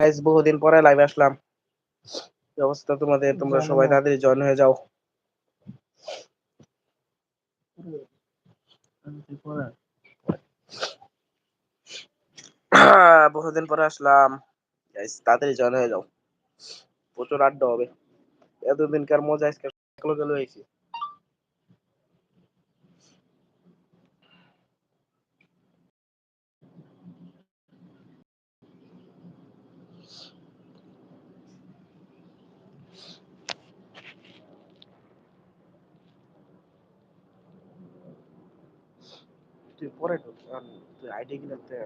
Guys বহুদিন পরে লাইভে আসলাম। কি অবস্থা তোমাদের? তোমরা সবাই তাড়াতাড়ি জয়েন হয়ে যাও। বহুদিন পরে আসলাম। গাইস তাড়াতাড়ি জয়েন হয়ে যাও। প্রচুর আড্ডা হবে। এতদিনকার মজা আজকে গেল হয়েছে। তুই পরে ঢুক তুই আইডি কিনতে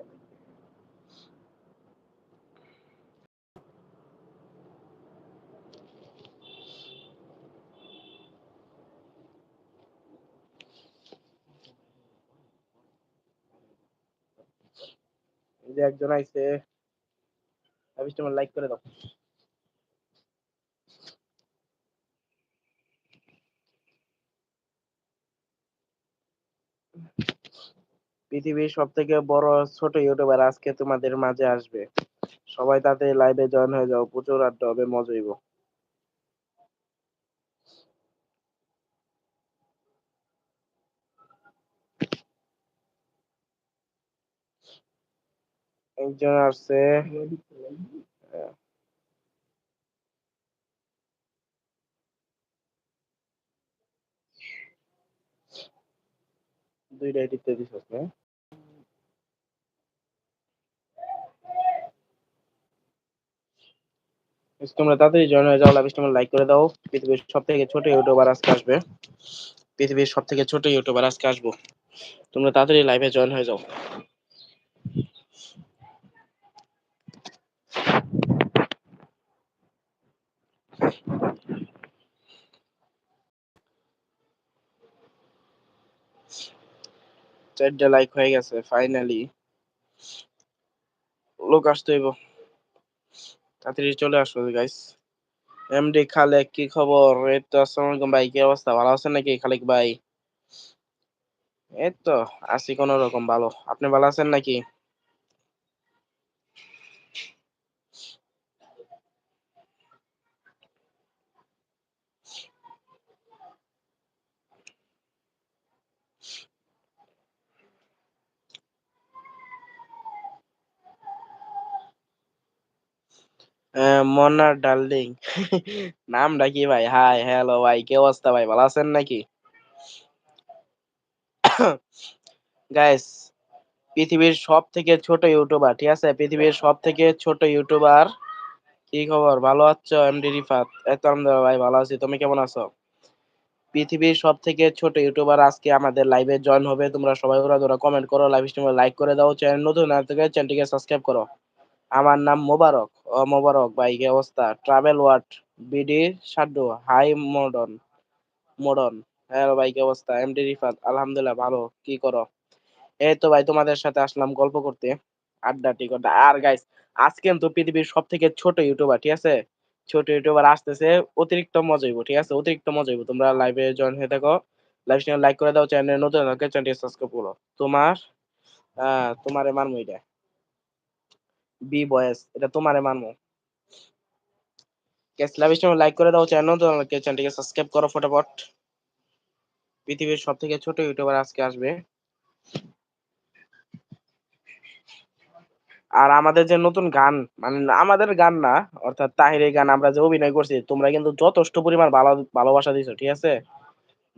একজন আইছে লাইক করে দাও। পৃথিবীর সব থেকে বড় ছোট ইউটিউবার আজকে তোমাদের মাঝে আসবে। সবাই তাতে লাইভে জয়েন হয়ে যাও, প্রচুর আড্ডা হবে মজা হইব একজন আসছে। দুইটা এডিট দিছিস না তোমরা তাড়াতাড়ি জয়েন হয়ে যাও লাইভ তোমরা লাইক করে দাও। পৃথিবীর সব থেকে ছোট ইউটিউবার আজকে আসবে। পৃথিবীর সব থেকে ছোট ইউটিউবার আজকে আসব। তোমরা তাড়াতাড়ি লাইভে জয়েন হয়ে যাও। চারটা লাইক হয়ে গেছে ফাইনালি লোক আসতে হইব। তাড়াতাড়ি চলে আসো গাইস এমডি খালেক কি খবর? এই তো, আসসালামু আলাইকুম ভাই, কি অবস্থা? ভালো আছেন নাকি খালেক ভাই? এই তো, আছি কোনো রকম ভালো। আপনি ভালো আছেন নাকি? মনার ডার্লিং। নামটা কি ভাই? হাই, হ্যালো ভাই, কি অবস্থা ভাই? ভালো আছেন নাকি? গাইস পৃথিবীর সব থেকে ছোট ইউটিউবার, ঠিক আছে? পৃথিবীর সব থেকে ছোট ইউটিউবার, কি খবর? ভালো আছো? এমডি রিফাত। এত আলহামদুলিল্লাহ ভাই, ভালো আছি। তুমি কেমন আছো? পৃথিবীর সব থেকে ছোট ইউটিউবার আজকে আমাদের লাইভে জয়েন হবে। তোমরা সবাই ওরা কমেন্ট করো লাইভ স্ট্রিমে লাইক করে দাও। চ্যানেল নতুন না থেকে চ্যানেলটিকে সাবস্ক্রাইব করো। আমার নাম মোবারক ও মোবারক ভাই কি অবস্থা। ট্রাভেল ওয়ার্ড, বিডি সাড্ডু, হাই মডন মডন। হ্যালো ভাই, কি অবস্থা? এমডি রিফাত, আলহামদুলিল্লাহ ভালো, কি করো? এই তো ভাই, তোমাদের সাথে আসলাম গল্প করতে, আড্ডা টিকটা। আর গাইস আজকে কিন্তু পৃথিবীর সব থেকে ছোট ইউটিউবার ঠিক আছে? ছোট ইউটিউবার আসতেছে, অতিরিক্ত মজা হইব, ঠিক আছে? অতিরিক্ত মজা হইব। তোমরা লাইভে জয়েন হয়ে থাকো লাইভ স্ট্রিমে লাইক করে দাও চ্যানেল নতুন চ্যানেলটি সাবস্ক্রাইব করো। তোমার তোমারে মানমু এটা বি বয়েস এটা তোমারে মানমু গ্যাস লাইভ স্ট্রিমে লাইক করে দাও চ্যানেল নতুন থাকে চ্যানেলটিকে সাবস্ক্রাইব করো ফটাফট। পৃথিবীর সব থেকে ছোট ইউটিউবার আজকে আসবে। আর আমাদের যে নতুন গান মানে আমাদের গান না, অর্থাৎ তাহিরের গান আমরা যে অভিনয় করছি, তোমরা কিন্তু যথেষ্ট পরিমাণ ভালো, ভালোবাসা দিছো, ঠিক আছে?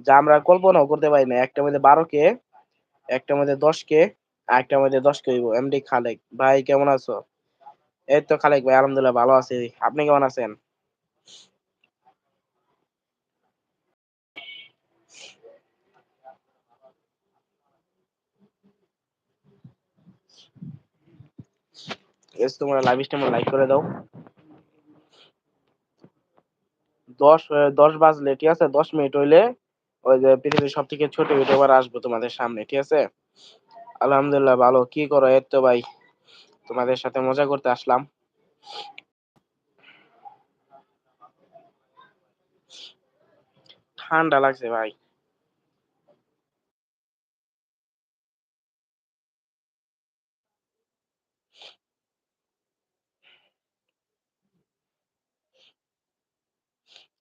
যা আমরা কল্পনাও করতে পারি না, একটা মধ্যে বারো কে একটা মধ্যে দশ কে আর একটা মধ্যে দশ কে এমডি খালেক। ভাই, কেমন আছো? এই তো খালেক ভাই, আলহামদুলিল্লাহ ভালো আছি। আপনি কেমন আছেন? তোমরা লাইভ স্ট্রিমে লাইক করে দাও। দশ দশ বাজলে, ঠিক আছে? দশ মিনিট হইলে ওই যে পৃথিবীর সব থেকে ছোট ইউটিউবার আসব তোমাদের সামনে, ঠিক আছে? আলহামদুলিল্লাহ ভালো। কি করো? এই তো ভাই। তোমাদের সাথে মজা করতে আসলাম। ঠান্ডা লাগছে ভাই।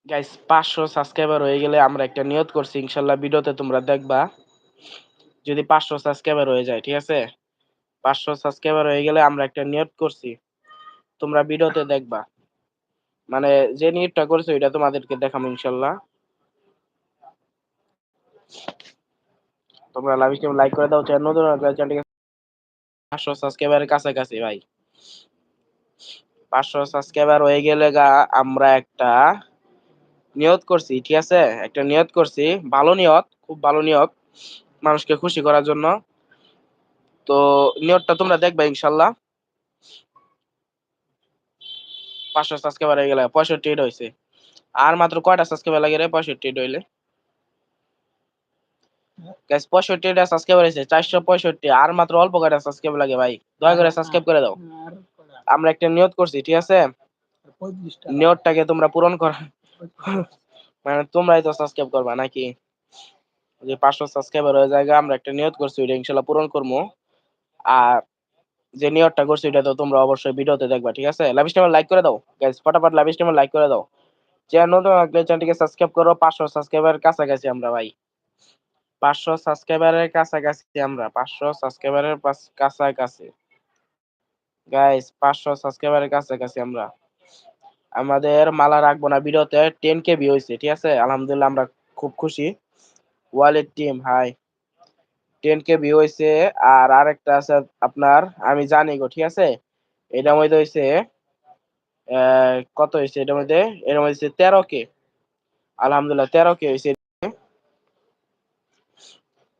গাইস পাঁচশো সাবস্ক্রাইবার হয়ে গেলে আমরা একটা নিয়ত করছি, ইনশাল্লাহ ভিডিওতে তোমরা দেখবা। যদি পাঁচশো সাবস্ক্রাইবার হয়ে যায়, ঠিক আছে? পাঁচশো সাবস্ক্রাইবার হয়ে গেলে আমরা একটা নিয়ত করছি। তোমরা ভিডিওতে দেখবা। মানে যে নিয়তটা করছ এটা তোমাদেরকে দেখাবো ইনশাল্লাহ। তোমরা লাইভ লাইক করে দাও, চ্যানেল নতুন চ্যানেলটিকে পাঁচশো সাবস্ক্রাইবারের কাছাকাছি ভাই। পাঁচশো সাবস্ক্রাইবার হয়ে গেলে গা, আমরা একটা নিয়ত করছি, ঠিক আছে? একটা নিয়ত করছি। ভালো নিয়ত খুব ভালো নিয়ত মানুষকে খুশি করার জন্য। তো নিয়তটা তোমরা দেখবে ইনশাল্লাহ। পাঁচশো সাবস্ক্রাইবার হয়ে গেলে পঁয়ষট্টি হয়েছে আর মাত্র কয়টা সাবস্ক্রাইবার লাগে রে পঁয়ষট্টি হইলে? গাইস পঁয়ষট্টিটা সাবস্ক্রাইবার হয়েছে চারশো পঁয়ষট্টি। আর মাত্র অল্প কয়টা সাবস্ক্রাইব লাগে ভাই? দয়া করে সাবস্ক্রাইব করে দাও। আমরা একটা নিয়ত করছি ঠিক আছে? নিয়তটাকে তোমরা পূরণ করো মানে তোমরাই তো সাবস্ক্রাইব করবা নাকি? যে পাঁচশো সাবস্ক্রাইবার হয়ে যায় আমরা একটা নিয়ত করছি ওইটা ইনশাল্লাহ পূরণ করব আর যে নিয়তটা করছি এটা তো তোমরা অবশ্যই ভিডিওতে দেখবা, ঠিক আছে? লাভ স্ট্রিমে লাইক করে দাও গাইস ফটাফট লাভ স্ট্রিমে লাইক করে দাও। চ্যানেল নতুন লাগলে চ্যানেলটিকে সাবস্ক্রাইব করো, পাঁচশো সাবস্ক্রাইবার কাছাকাছি আমরা, ভাই। পাঁচশো সাবস্ক্রাইবারের কাছাকাছি আমরা, পাঁচশো সাবস্ক্রাইবারের কাছাকাছি। গাইস পাঁচশো সাবস্ক্রাইবারের কাছাকাছি আমরা। আমাদের মালা রাখব না, ভিডিওতে টেন কে ভি হয়েছে ঠিক আছে? আলহামদুলিল্লাহ আমরা খুব খুশি। Wallet team hi ten K V হয়েছে আর আরেকটা আছে আপনার, আমি জানি গো, ঠিক আছে? এটার মধ্যে হয়েছে কত হয়েছে এটার মধ্যে? এর মধ্যে তেরো কে আলহামদুলিল্লাহ তেরো কে হয়েছে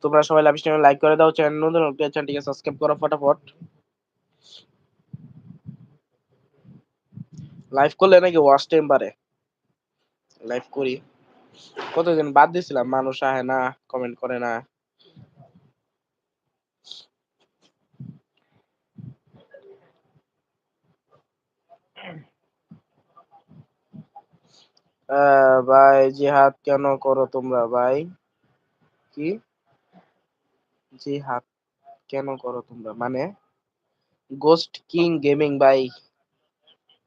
তোমরা সবাই লাইভ স্ট্রিমে লাইক করে দাও, চ্যানেল নতুন চ্যানেলটিকে সাবস্ক্রাইব করো ফটাফট। লাইভ করলে নাকি ওয়াচ টাইম লাইভ করি। কতদিন বাদ দিছিলাম, মানুষ আহে না কমেন্ট করে না। ভাই, জিহাদ কেন করো তোমরা, ভাই? কি? জিহাদ কেন করো তোমরা? মানে গোস্ট কিং গেমিং ভাই।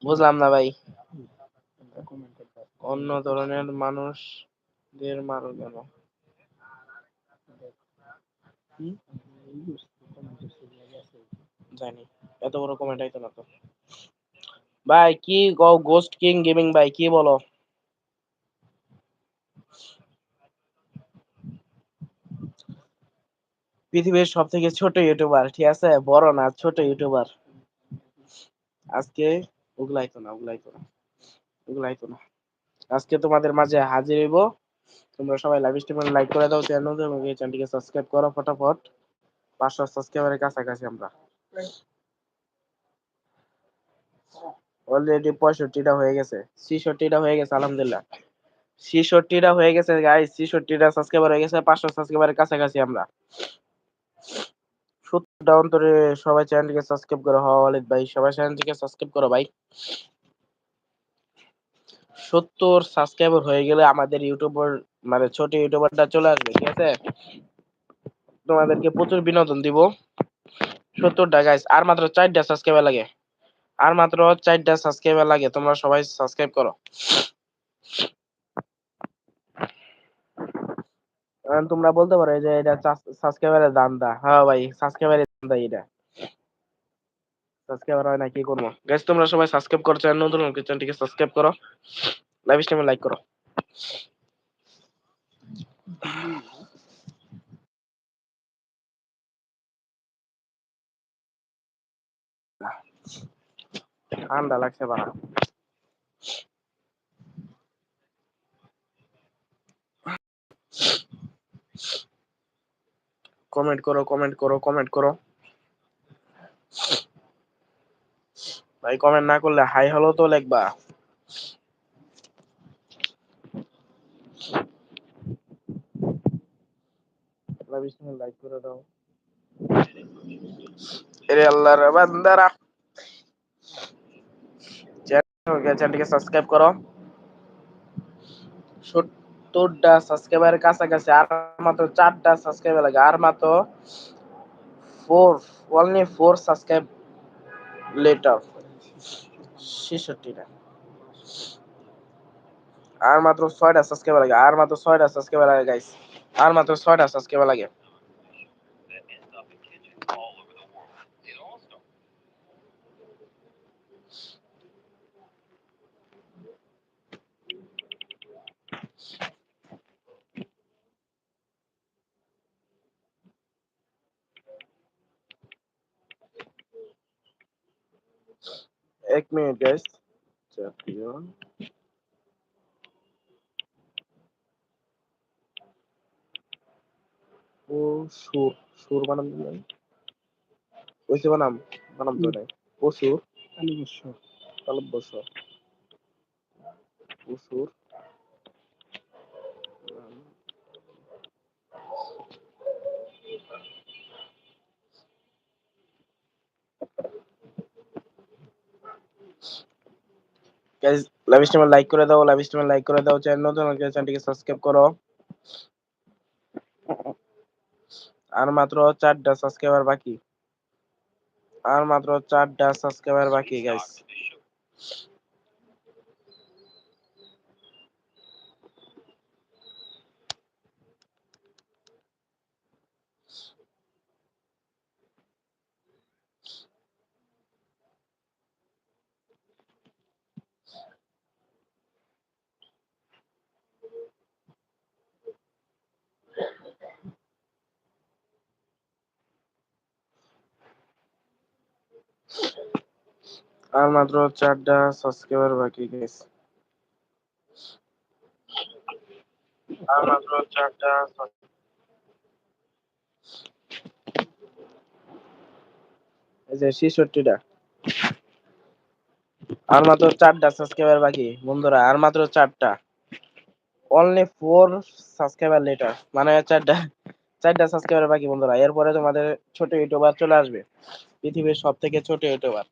বুঝলাম না, ভাই। অন্য ধরনের মানুষদের মারো কেন? জানি, এত বড় কমেন্ট আইতো না তো। ভাই, কি গোস্ট কিং গেমিং ভাই, কি বলো? পৃথিবীর সব থেকে ছোট ইউটিউবার, ঠিক আছে? বড় না, ছোট ইউটিউবার। আজকে উগলাইতো না উগলাইতো না উগলাইতো না। আজকে তোমাদের মাঝে হাজির হইব। তোমরা সবাই লাইভ স্ট্রিমে লাইক করে দাও চ্যানেল এবং এই চ্যানেলটিকে সাবস্ক্রাইব করো ফটাফট। পাঁচশো সাবস্ক্রাইবারের কাছাকাছি আমরা। অলরেডি পঁয়ষট্টিটা হয়ে গেছে, ছিষট্টিটা হয়ে গেছে, আলহামদুলিল্লাহ। ছিষট্টিটা হয়ে গেছে গাই ছিষট্টিটা সাবস্ক্রাইবার হয়ে গেছে, পাঁচশো সাবস্ক্রাইবারের কাছাকাছি আমরা। সত্তরটা অন্তরে সবাই চ্যানেলটিকে সাবস্ক্রাইব করো। হওয়া ওয়ালিদ ভাই, সবাই চ্যানেলটিকে সাবস্ক্রাইব করো ভাই। সত্তর সাবস্ক্রাইবার হয়ে গেলে আমাদের ইউটিউবার মানে ছোট ইউটিউবারটা চলে আসবে, ঠিক আছে? তোমাদেরকে প্রচুর বিনোদন দিব। সত্তরটা গাইস আর মাত্র চারটা সাবস্ক্রাইবার লাগে। আর মাত্র চারটা সাবস্ক্রাইবার লাগে, তোমরা সবাই সাবস্ক্রাইব করো। তোমরা বলতে পারো যে এটা সাবস্ক্রাইবারের দাম দা হ্যাঁ ভাই সাবস্ক্রাইবারের দাম দা এটা সাবস্ক্রাইবার হয় না, কি করব? গাইস তোমরা সবাই সাবস্ক্রাইব করো চ্যানেল নতুন চ্যানেলটিকে সাবস্ক্রাইব করো। লাইভ স্ট্রিমে লাইক করো। ঠান্ডা লাগছে বাড়া। কমেন্ট করো কমেন্ট করো কমেন্ট করো। ভাই কমেন্ট না করলে হাই হলো তো লিখবা। লাইক করে দাও। এরে আল্লাহর বান্দারা। চ্যানেলটিকে সাবস্ক্রাইব করো। সত্তরটা সাবস্ক্রাইবারের কাছাকাছি, আর মাত্র চারটা সাবস্ক্রাইবার লাগে, আর মাত্র four only four subscribe letter ছেষট্টিটা। আর মাত্র ছয়টা সাবস্ক্রাইবার লাগে, আর মাত্র ছয়টা সাবস্ক্রাইবার লাগে গাইস আর মাত্র ছয়টা সাবস্ক্রাইবার লাগে। এক মিনিট গাইস জাতীয় ও সুর সুর বানাম দিলেন ওইসে বানাম বানাম তো নাই ও সুর অবশ্যই তালব গাইস লাইভ স্ট্রিমে লাইক করে দাও লাইভ স্ট্রিমে লাইক করে দাও চ্যানেল নতুন চ্যানেলটিকে সাবস্ক্রাইব করো। আর মাত্র চারটা সাবস্ক্রাইবার বাকি। আর মাত্র চারটা সাবস্ক্রাইবার বাকি গাইস আর মাত্র চারটা সাবস্ক্রাইবার বাকি গাইস আর মাত্র চারটা এই যে ছেষট্টিটা। আর মাত্র চারটা সাবস্ক্রাইবার বাকি, বন্ধুরা, আর মাত্র চারটা। অনলি ফোর সাবস্ক্রাইবার লেটার মানে চারটা। চারটা সাবস্ক্রাইবার বাকি বন্ধুরা। এরপরে তোমাদের ছোট ইউটিউবার চলে আসবে। পৃথিবীর সব থেকে ছোট ইউটিউবার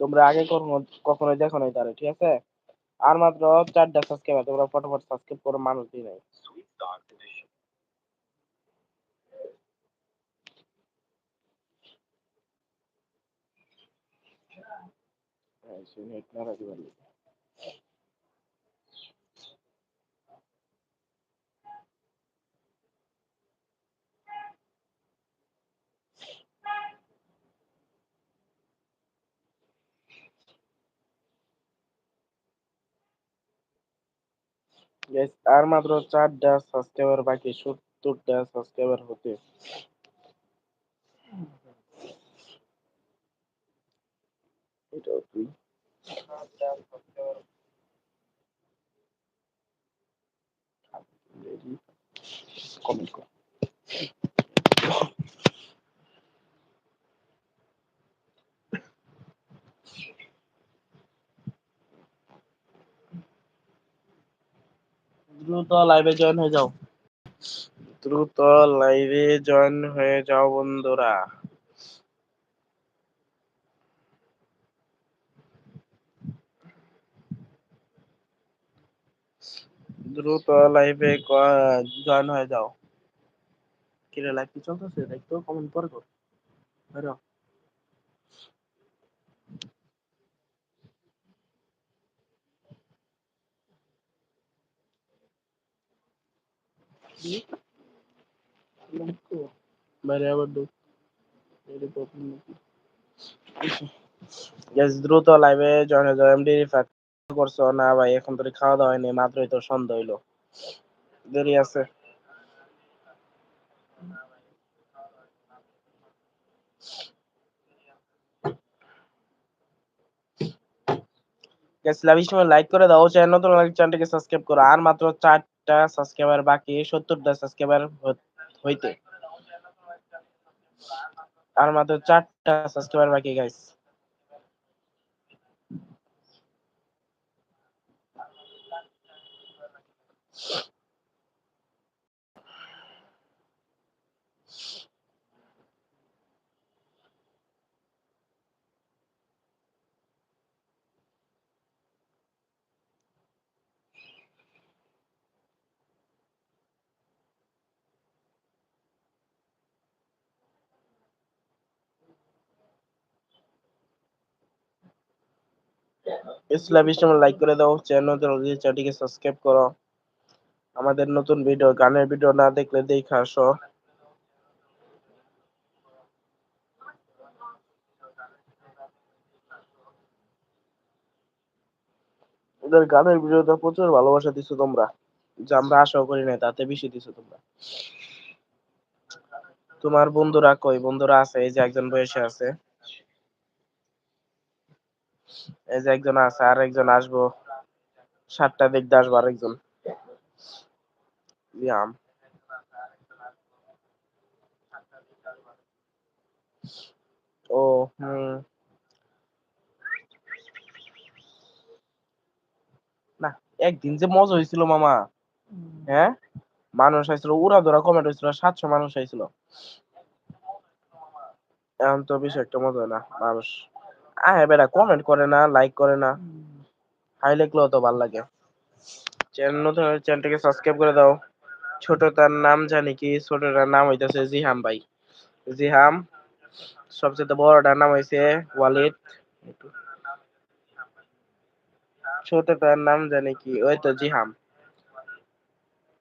তোমরা আগে কখনো কখনোই দেখো নাই তারে ঠিক আছে? আর মাত্র চারটা সাবস্ক্রাইবার তোমরা ফটোফট সাবস্ক্রাইব করো মানুষ দিই নাই হ্যাঁ, সে আর মাত্র চারটা সাবস্ক্রাইবার বাকি সত্তরটা সাবস্ক্রাইবার হতে। এটাও তুই। কমেন্ট কর। দ্রুত লাইভে জয়েন হয়ে যাও। দ্রুত লাইভে জয়েন হয়ে যাও বন্ধুরা। দ্রুত লাইভে জয়েন হয়ে যাও। কিরে লাইভ কি চলতেছে? দেখতো কমেন্ট পরে কর। দ্রুত লাইভে জয়েন হয়ে এমডি করছ না ভাই? এখন খাওয়া দাওয়া হয়নি, মাত্রই তো সন্ধ্যা হইল। দেরি আছে। লাইক করে দাও। চ্যানেল নতুন চ্যানেলটিকে সাবস্ক্রাইব করো। আর মাত্র চারটা সাবস্ক্রাইবার বাকি সত্তরটা সাবস্ক্রাইবার হইতে। আর মাত্র চারটা সাবস্ক্রাইবার বাকি গাইস ইসলাম ইসলাম লাইক করে দাও চ্যানেল চ্যানেলটিকে সাবস্ক্রাইব করো। আমাদের নতুন ভিডিও গানের ভিডিও না দেখলে দেখে আসো। ওদের গানের ভিডিওতে প্রচুর ভালোবাসা দিছো তোমরা। যা আমরা আশাও করি নাই, তাতে বেশি দিছো তোমরা। তোমার বন্ধুরা কই? বন্ধুরা আছে, এই যে একজন বয়সে আছে। এই যে একজন আছে আর একজন আসব। সাতটা দেখতে আসব আরেকজন। ও হুম। না একদিন যে মজা হয়েছিল মামা। হ্যাঁ? মানুষ আইছিল উড়া ধরা কমেন্ট হয়েছিল সাতশো মানুষ আইছিল এখন তো বেশি একটা মজা হয় না মানুষ। আহে বেটা কমেন্ট করে না লাইক করে না। হাই লিখলেও তো ভালো লাগে। চ্যানেল নতুন চ্যানেলটাকে সাবস্ক্রাইব করে দাও। ছোট তার নাম জানি কি, ছোটটার নাম হইতেছে জিহাম ভাই। জিহাম সবচেয়ে বড়টার নাম হইছে ওয়ালিদ। ছোটটার নাম জানি কি, ওই তো জিহাম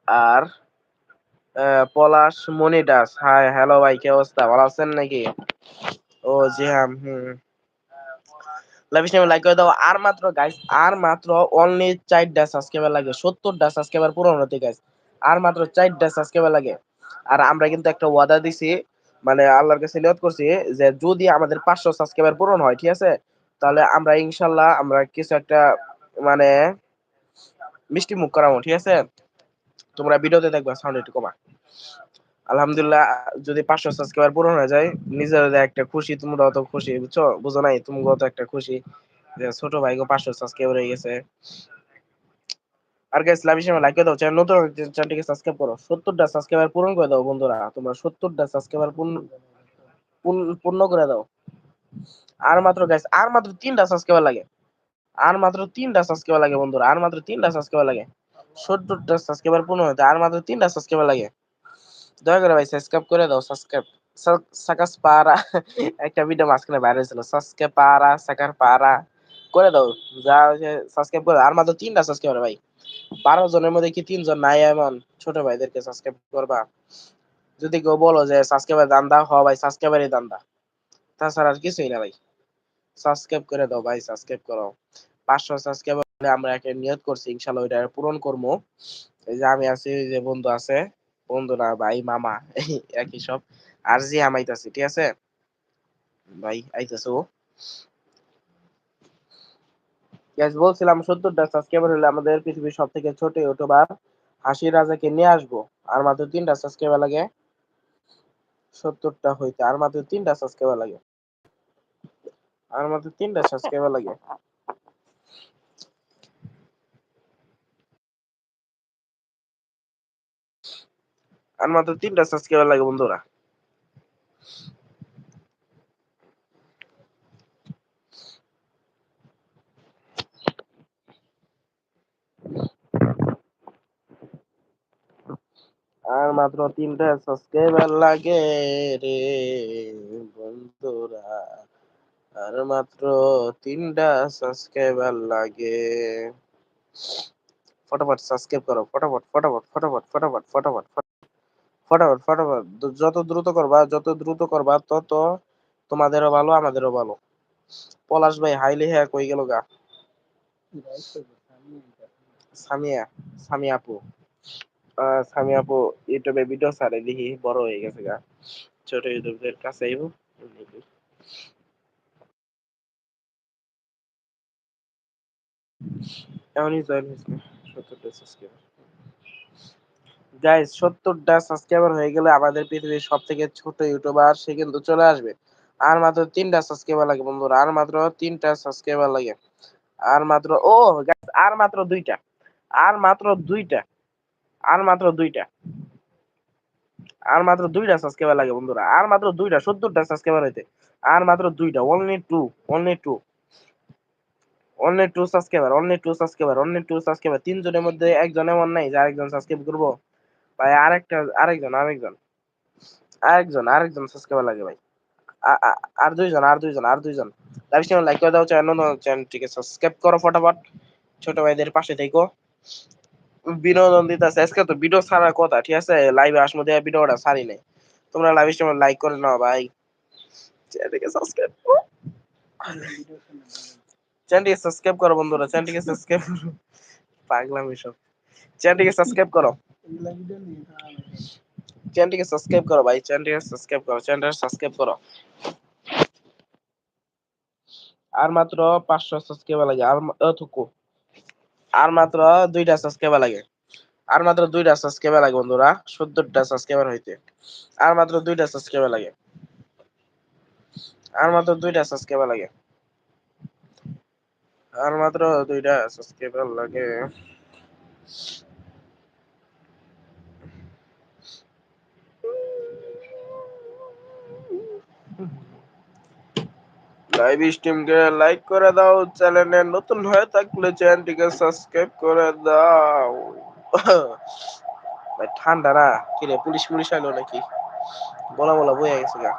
আর পলাশ মনিদাস হাই, হ্যালো ভাই, কি অবস্থা? ভালো আছেন নাকি? ও জিহাম হুম। লাইভ স্ট্রিমে লাইক করে দাও। আর মাত্র গাইস আর মাত্র অনলি চারটা সাবস্ক্রাইবার লাগে। সত্তরটা সাবস্ক্রাইবার পূরণ হতে গাইস আর মাত্র চারটা সাবস্ক্রাইবার লাগে। আর আমরা কিন্তু একটা ওয়াদা দিছি মানে আল্লাহর কাছে নিয়ত করছি যে যদি আমাদের পাঁচশো সাবস্ক্রাইবার পূরণ হয়, ঠিক আছে? তাহলে আমরা ইনশাল্লাহ আমরা কিছু একটা মানে মিষ্টি মুখ করাবো, ঠিক আছে? তোমরা ভিডিওতে দেখবা সাউন্ড একটু কমা। আলহামদুলিল্লাহ, যদি পাঁচশো সাবস্ক্রাইবার পূরণ হয়ে যায়, নিজের একটা খুশি, তোমরাও অত খুশি, বুঝছ? বুঝো নাই, তোমরাও তো একটা খুশি যে ছোট ভাইগো পাঁচশো সাবস্ক্রাইবার হয়ে গেছে। আর গাইস লাভ হিসেবে দাও চ্যানেল নতুন চ্যানেলটিকে সাবস্ক্রাইব করো। সত্তরটা সাবস্ক্রাইবার পূরণ করে দাও, বন্ধুরা, তোমরা সত্তরটা সাবস্ক্রাইবার পূর্ণ করে দাও। আর মাত্র গাইস আর মাত্র তিনটা সাবস্ক্রাইবার লাগে। আর মাত্র তিনটা সাবস্ক্রাইবার লাগে, বন্ধুরা, আর মাত্র তিনটা সাবস্ক্রাইবার লাগে। সত্তরটা সাবস্ক্রাইবার পূর্ণ হতে, আর মাত্র তিনটা সাবস্ক্রাইবার লাগে। দয়া করে ভাই সাবস্ক্রাইব করে দাও সাবস্ক্রাইব সাকাস পারা একটা ভিডিও মাঝখানে বাইরে ছিল সাবস্ক্রাইব পারা সাকার পারা করে দাও, যা সাবস্ক্রাইব করে আর মাত্র তিনটা সাবস্ক্রাইবার ভাই, বারো জনের মধ্যে কি তিনজন নাই এমন? ছোট ভাইদেরকে সাবস্ক্রাইব করবা। যদি কেউ বলো যে সাবস্ক্রাইবার দান দাও হ ভাই সাবস্ক্রাইবারই দান দা তাছাড়া আর কিছুই না ভাই। সাবস্ক্রাইব করে দাও ভাই সাবস্ক্রাইব করো। পাঁচশো সাবস্ক্রাইবার আমরা একটা নিয়ত করছি, ইনশাল্লাহ ওইটা পূরণ করব। এই যে আমি আছি যে বন্ধু আছে বন্ধু না ভাই, মামা একই সব। আর জি আমাইতাছি ঠিক আছে? ভাই, আইতাছে ও। গ্যাস বলছিলাম, সত্তরটা সাবস্ক্রাইবার হলে আমাদের পৃথিবীর সব থেকে ছোট ইউটিউবার হাসি রাজাকে নিয়ে আসব। আর মাত্র তিনটা সাবস্ক্রাইবার লাগে। সত্তরটা হইতে আর মাত্র তিনটা সাবস্ক্রাইবার লাগে। আর মাত্র তিনটা সাবস্ক্রাইবার লাগে। আর মাত্র তিনটা সাবস্ক্রাইবার লাগে বন্ধুরা। আর মাত্র তিনটা সাবস্ক্রাইবার লাগে রে বন্ধুরা। আর মাত্র তিনটা সাবস্ক্রাইবার লাগে। ফটাফট সাবস্ক্রাইব করো ফটাফট ফটাফট ফটাফট ফটাফট ফটাফট। ফটাফট ফটাফট। যত দ্রুত করবা, যত দ্রুত করবা, তত তোমাদেরও ভালো, আমাদেরও ভালো। পলাশ ভাই হাইলি হ্যাঁ কই গেল গা? সামিয়া সামিয়া আপু। সামি আপু, ইউটিউবে ভিডিও ছাড়ে, দেখি বড় হয়ে গেছে গা। ছোট ইউটিউবের কাছে এমনই জয়েন হয়েছে, সত্তরটা গাইস সত্তরটা সাবস্ক্রাইবার হয়ে গেলে আমাদের পৃথিবীর সব থেকে ছোট ইউটিউবার সে কিন্তু চলে আসবে। আর মাত্র তিনটা সাবস্ক্রাইবার লাগে বন্ধুরা, আর মাত্র তিনটা সাবস্ক্রাইবার লাগে। আর মাত্র, ও গাইস আর মাত্র দুইটা আর মাত্র দুইটা আর মাত্র দুইটা আর মাত্র দুইটা সাবস্ক্রাইবার লাগে বন্ধুরা। আর মাত্র দুইটা সত্তরটা সাবস্ক্রাইবার হইতে। আর মাত্র দুইটা only two only two only two subscriber only two subscriber only two subscriber তিনজনের মধ্যে একজন এমন নাই যে আরেকজন সাবস্ক্রাইব করব। ভাই, আরেকটা, আরেকজন আরেকজন। আরেকজন আরেকজন সাবস্ক্রাইবার লাগে ভাই। আর দুইজন আর দুইজন আর দুইজন। লাইভ স্ট্রিমে লাইক করে দাও চ্যানেল চ্যানেলটিকে সাবস্ক্রাইব করো ফটাফট। ছোট ভাইদের পাশে থেকো। বিনোদন দিতেছে। আজকে তো ভিডিও ছাড়ার কথা, ঠিক আছে? লাইভে আসমো দিয়ে ভিডিওটা ছাড়ি নাই। তোমরা লাইভ স্ট্রিমে লাইক করে নাও ভাই। চ্যানেলটিকে সাবস্ক্রাইব করো। চ্যানেলটিকে সাবস্ক্রাইব করো বন্ধুরা চ্যানেলটিকে সাবস্ক্রাইব করো। পাগলাম এসব চ্যানেলটিকে সাবস্ক্রাইব করো। চ্যানেলটিকে সাবস্ক্রাইব করো ভাই চ্যানেলটিকে সাবস্ক্রাইব করো চ্যানেলটা সাবস্ক্রাইব করো। আর মাত্র পাঁচশো সাবস্ক্রাইবার লাগে, আর অতটুকু আর মাত্র দুইটা সাবস্ক্রাইবার লাগে। আর মাত্র দুইটা সাবস্ক্রাইবার লাগে বন্ধুরা, সত্তরটা সাবস্ক্রাইবার হইতে। আর মাত্র দুইটা সাবস্ক্রাইবার লাগে। আর মাত্র দুইটা সাবস্ক্রাইবার লাগে। আর মাত্র দুইটা সাবস্ক্রাইবার লাগে। লাইভ স্ট্রিমকে লাইক করে দাও চ্যানেলে নতুন হয়ে থাকলে চ্যানেলটিকে সাবস্ক্রাইব করে দাও। ভাই, ঠান্ডা না। কি রে পুলিশ পুলিশ আইলো নাকি? বলা বলা বইয়া গেছে গা।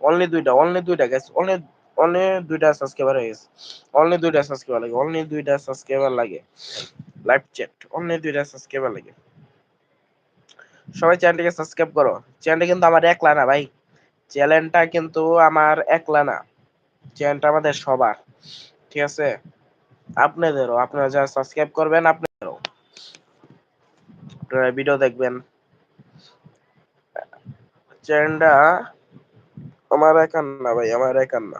অনলি দুইটা অনলি দুইটা গ্যাস অনলি অনলি দুইটা সাবস্ক্রাইবার হয়ে গেছে। অনলি দুইটা সাবস্ক্রাইবার লাগে। অনলি দুইটা সাবস্ক্রাইবার লাগে। লাইভ চ্যাট অনলি দুইটা সাবস্ক্রাইবার লাগে। সবাই চ্যানেলটিকে সাবস্ক্রাইব করো। চ্যানেলটা কিন্তু আমার একলা না, ভাই। চ্যানেলটা কিন্তু আমার একলা না। চ্যানেলটা আমাদের সবার। ঠিক আছে? আপনাদেরও, আপনারা যারা সাবস্ক্রাইব করবেন, আপনাদেরও। আপনারা ভিডিও দেখবেন। চ্যানেলটা আমার একার না ভাই, আমার একার না।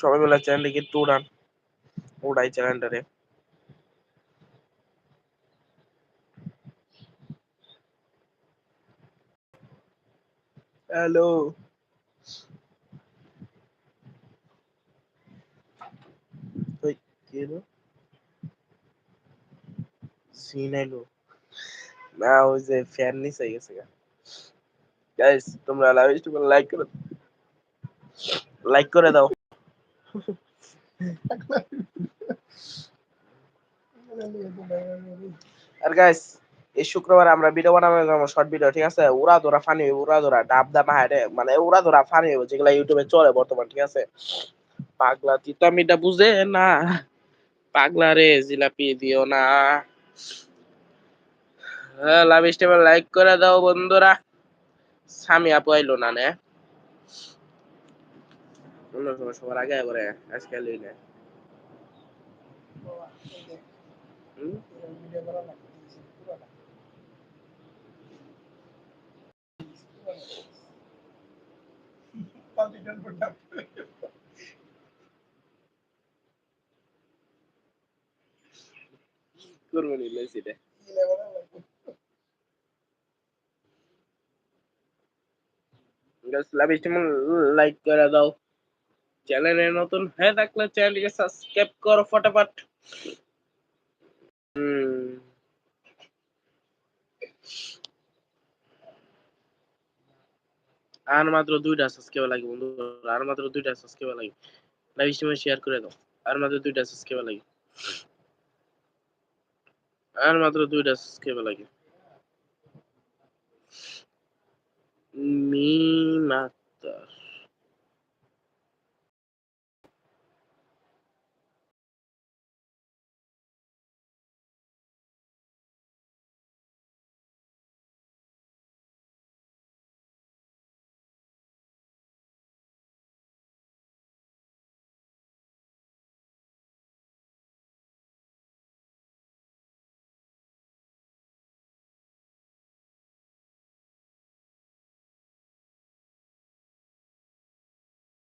সবাই মিলে চ্যানেলটিকে একটু উড়ান উড়াই চ্যানেলটারে হ্যালো ওই না, ওই যে ফ্যান নিচে গেছে গা। গাইস তোমরা লাইভ স্ট্রিমে লাইক করে। লাইক করে দাও। আর গাইস এই শুক্রবার আমরা ভিডিও বানাবো শর্ট ভিডিও ঠিক আছে? উড়া ধরা ফানি উড়া ধরা ডাব ডাব হাইরে মানে উড়া ধরা ফানি যেগুলা ইউটিউবে চলে বর্তমান, ঠিক আছে? পাগলা তিতা মিটা বুঝে না। পাগলা রে, জিলাপি দিও না। লাভ স্টেপে লাইক করে দাও বন্ধুরা। স্বামী আপু আইলো না নে। সবার আগে করে আজকে লই না। করব নি লইছি রে লাভ লাইক করে দাও। চ্যানেলে নতুন হয়ে থাকলে চ্যানেলটিকে সাবস্ক্রাইব করো ফটাফট। আর মাত্র দুইটা সাবস্ক্রাইব লাগে বন্ধু। আর মাত্র দুইটা সাবস্ক্রাইব লাগে। লাইভ স্ট্রিমে শেয়ার করে দাও। আর মাত্র দুইটা সাবস্ক্রাইব লাগে। আর মাত্র দুইটা সাবস্ক্রাইব লাগে। মি মাতার